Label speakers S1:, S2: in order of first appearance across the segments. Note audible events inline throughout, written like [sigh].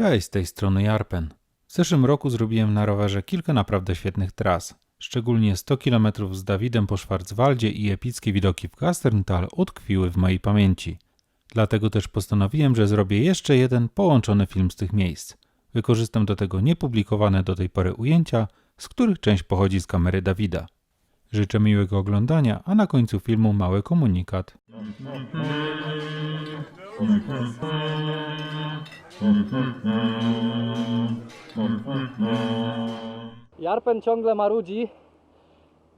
S1: Cześć, z tej strony Jarpen. W zeszłym roku zrobiłem na rowerze kilka naprawdę świetnych tras. Szczególnie 100 km z Dawidem po Schwarzwaldzie i epickie widoki w Gasterntal utkwiły w mojej pamięci. Dlatego też postanowiłem, że zrobię jeszcze jeden połączony film z tych miejsc. Wykorzystam do tego niepublikowane do tej pory ujęcia, z których część pochodzi z kamery Dawida. Życzę miłego oglądania, a na końcu filmu mały komunikat.
S2: Jarpen ciągle marudzi,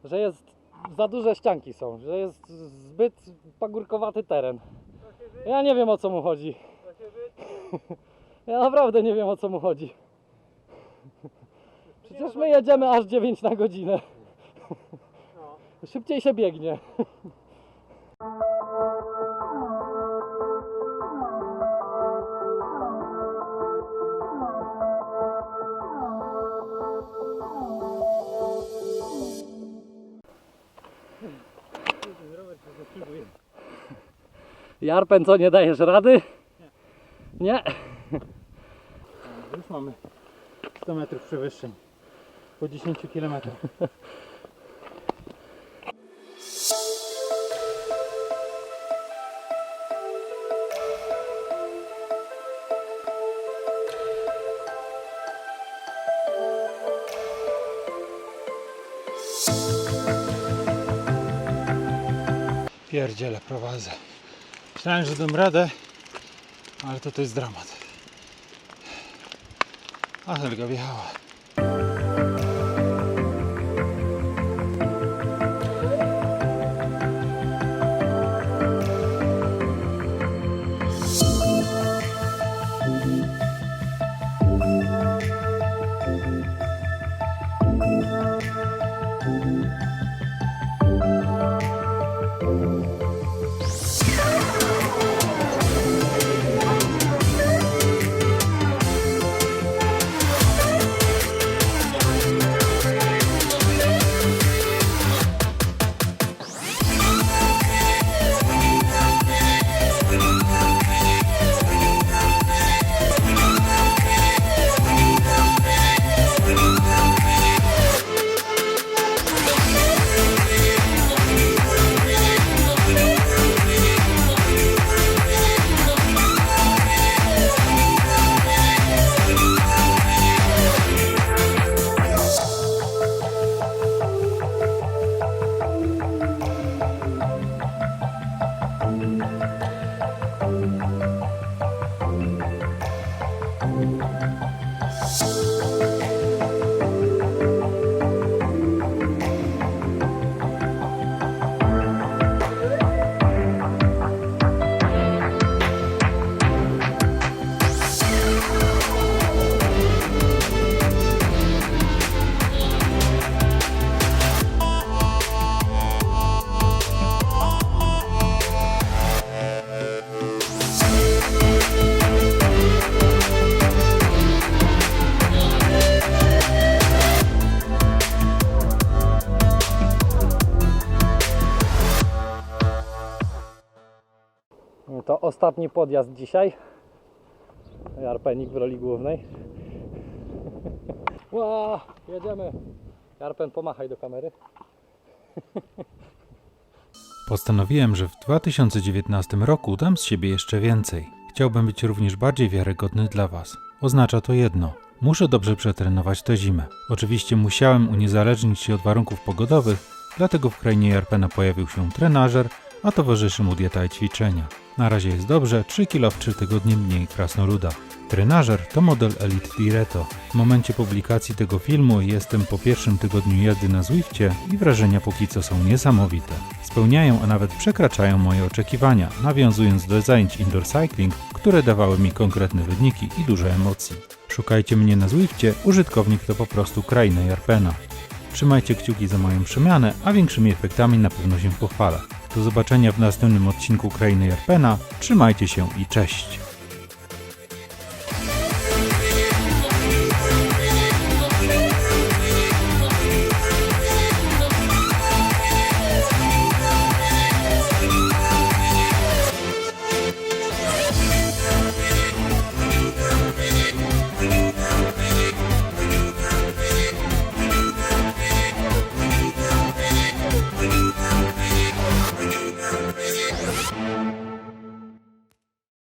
S2: że jest za duże ścianki są, że jest zbyt pagórkowaty teren. Ja nie wiem o co mu chodzi. Ja naprawdę nie wiem o co mu chodzi. Przecież my jedziemy aż 9 na godzinę. Szybciej się biegnie. [laughs] Jarpen, co nie dajesz rady? Nie.
S3: Już mamy 100 metrów przewyższeń po 10 km. [laughs] Pierdziele prowadzę. Myślałem, że dam radę, ale to to jest dramat. A Helga wjechała.
S2: Thank you. To ostatni podjazd dzisiaj. Jarpenik w roli głównej. [laughs] Ła, jedziemy. Jarpen, pomachaj do kamery. [laughs]
S1: Postanowiłem, że w 2019 roku dam z siebie jeszcze więcej. Chciałbym być również bardziej wiarygodny dla Was. Oznacza to jedno. Muszę dobrze przetrenować tę zimę. Oczywiście musiałem uniezależnić się od warunków pogodowych, dlatego w krainie Jarpena pojawił się trenażer, a towarzyszy mu dieta i ćwiczenia. Na razie jest dobrze, 3 kg w 3 tygodnie mniej krasnoluda. Trenażer to model Elite Direto. W momencie publikacji tego filmu jestem po pierwszym tygodniu jazdy na Zwifcie i wrażenia póki co są niesamowite. Spełniają, a nawet przekraczają moje oczekiwania, nawiązując do zajęć indoor cycling, które dawały mi konkretne wyniki i dużo emocji. Szukajcie mnie na Zwifcie, użytkownik to po prostu kraina Jarpena. Trzymajcie kciuki za moją przemianę, a większymi efektami na pewno się pochwalę. Do zobaczenia w następnym odcinku Krainy Jarpena. Trzymajcie się i
S3: cześć!